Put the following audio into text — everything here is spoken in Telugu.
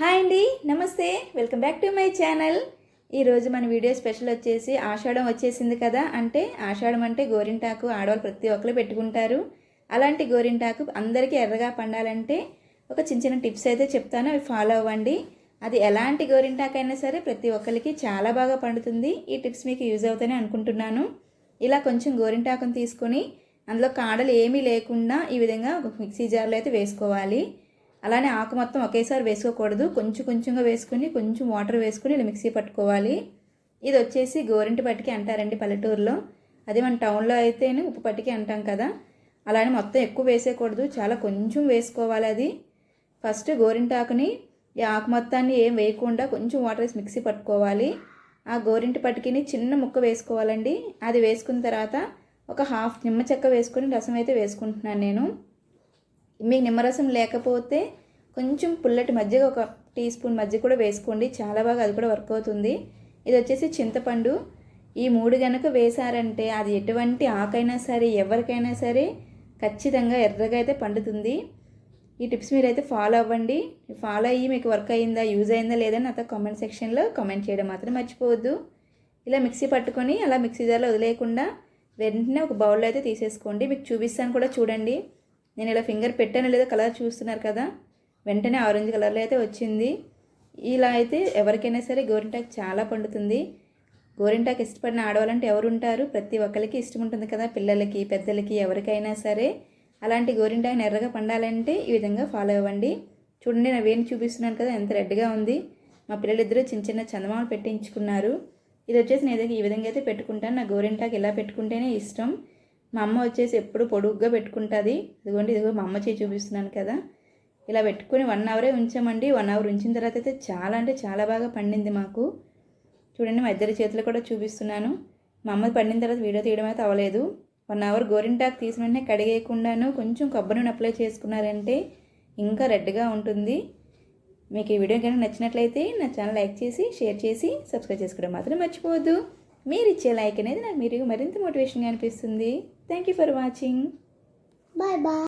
హాయ్ అండి namaste. Welcome back to my channel. ఈరోజు మన వీడియో స్పెషల్ వచ్చేసి ఆషాఢం వచ్చేసింది కదా. అంటే ఆషాఢం అంటే గోరింటాకు ఆడవాళ్ళు ప్రతి ఒక్కరు పెట్టుకుంటారు. అలాంటి గోరింటాకు అందరికీ ఎర్రగా పండాలంటే ఒక చిన్న చిన్న టిప్స్ అయితే చెప్తాను. అవి ఫాలో అవ్వండి. అది ఎలాంటి గోరింటాకు అయినా సరే ప్రతి ఒక్కరికి చాలా బాగా పండుతుంది. ఈ టిప్స్ మీకు యూజ్ అవుతాయని అనుకుంటున్నాను. ఇలా కొంచెం గోరింటాకును తీసుకొని అందులో కాడలు ఏమీ లేకుండా ఈ విధంగా ఒక మిక్సీ జార్లో అయితే వేసుకోవాలి. అలానే ఆకు మొత్తం ఒకేసారి వేసుకోకూడదు. కొంచెం కొంచెంగా వేసుకుని కొంచెం వాటర్ వేసుకుని ఇలా మిక్సీ పట్టుకోవాలి. ఇది వచ్చేసి గోరింటి పట్టికి అంటారండి పల్లెటూరులో. అది మన టౌన్లో అయితేనే ఉప్పు పట్టికి అంటాం కదా. అలానే మొత్తం ఎక్కువ వేసేయకూడదు. చాలా కొంచెం వేసుకోవాలి అది. ఫస్ట్ గోరింటాకుని ఈ ఆకు మొత్తాన్ని ఏం వేయకుండా కొంచెం వాటర్ వేసి మిక్సీ పట్టుకోవాలి. ఆ గోరింటి పట్టికిని చిన్న ముక్క వేసుకోవాలండి. అది వేసుకున్న తర్వాత ఒక హాఫ్ నిమ్మ చెక్క వేసుకొని రసం అయితే వేసుకుంటున్నాను నేను. మీకు నిమ్మరసం లేకపోతే కొంచెం పుల్లటి మజ్జిగ ఒక టీ స్పూన్ మజ్జిగ కూడా వేసుకోండి. చాలా బాగా అది కూడా వర్క్ అవుతుంది. ఇది వచ్చేసి చింతపండు. ఈ మూడు గనక వేశారంటే అది ఎటువంటి ఆకైనా సరే ఎవరికైనా సరే ఖచ్చితంగా ఎర్రగా అయితే పండుతుంది. ఈ టిప్స్ మీరైతే ఫాలో అవ్వండి. ఫాలో అయ్యి మీకు వర్క్ అయ్యిందా యూజ్ అయిందా లేదా నాతో కామెంట్ సెక్షన్లో కామెంట్ చేయడం మాత్రం మర్చిపోవద్దు. ఇలా మిక్సీ పట్టుకొని అలా మిక్సీ జార్లో వదిలేయకుండా వెంటనే ఒక బౌల్లో అయితే తీసేసుకోండి. మీకు చూపిస్తాను కూడా చూడండి. నేను ఇలా ఫింగర్ పెట్టాను లేదో కలర్ చూస్తున్నారు కదా వెంటనే ఆరెంజ్ కలర్లో అయితే వచ్చింది. ఇలా అయితే ఎవరికైనా సరే గోరింటాకు చాలా పండుతుంది. గోరింటాకు ఇష్టపడిన ఆడవాళ్ళంటే ఎవరు ఉంటారు? ప్రతి ఒక్కరికి ఇష్టం ఉంటుంది కదా పిల్లలకి పెద్దలకి ఎవరికైనా సరే. అలాంటి గోరింటాకుని ఎర్రగా పండాలంటే ఈ విధంగా ఫాలో అవ్వండి. చూడండి నేను వేణి చూపిస్తున్నాను కదా ఎంత రెడ్గా ఉంది. మా పిల్లలిద్దరూ చిన్న చిన్న చందమామలు పెట్టించుకున్నారు. ఇది వచ్చేసి నేను ఈ విధంగా అయితే పెట్టుకుంటాను నా గోరింటాకు ఇలా పెట్టుకుంటేనే ఇష్టం. మా అమ్మ వచ్చేసి ఎప్పుడు పొడుగ్గా పెట్టుకుంటుంది. ఇదిగోండి ఇదిగో మా అమ్మ చేయి చూపిస్తున్నాను కదా. ఇలా పెట్టుకుని వన్ అవరే ఉంచామండి. వన్ అవర్ ఉంచిన తర్వాత అయితే చాలా అంటే చాలా బాగా పండింది మాకు. చూడండి మా ఇద్దరి చేతులు కూడా చూపిస్తున్నాను. మా అమ్మ పండిన తర్వాత వీడియో తీయడం అయితే అవ్వలేదు. వన్ అవర్ గోరింటాకు తీసిన వెంటనే కడిగేయకుండాను కొంచెం కొబ్బరి నూనె అప్లై చేసుకున్నారంటే ఇంకా రెడ్గా ఉంటుంది. మీకు ఈ వీడియో కనుక నచ్చినట్లయితే నా ఛానల్ లైక్ చేసి షేర్ చేసి సబ్స్క్రైబ్ చేసుకోవడం మాత్రం మర్చిపోవద్దు. మీరు ఇచ్చే లైక్ అనేది నాకు మీరు మరింత మోటివేషన్గా అనిపిస్తుంది. Thank you for watching bye bye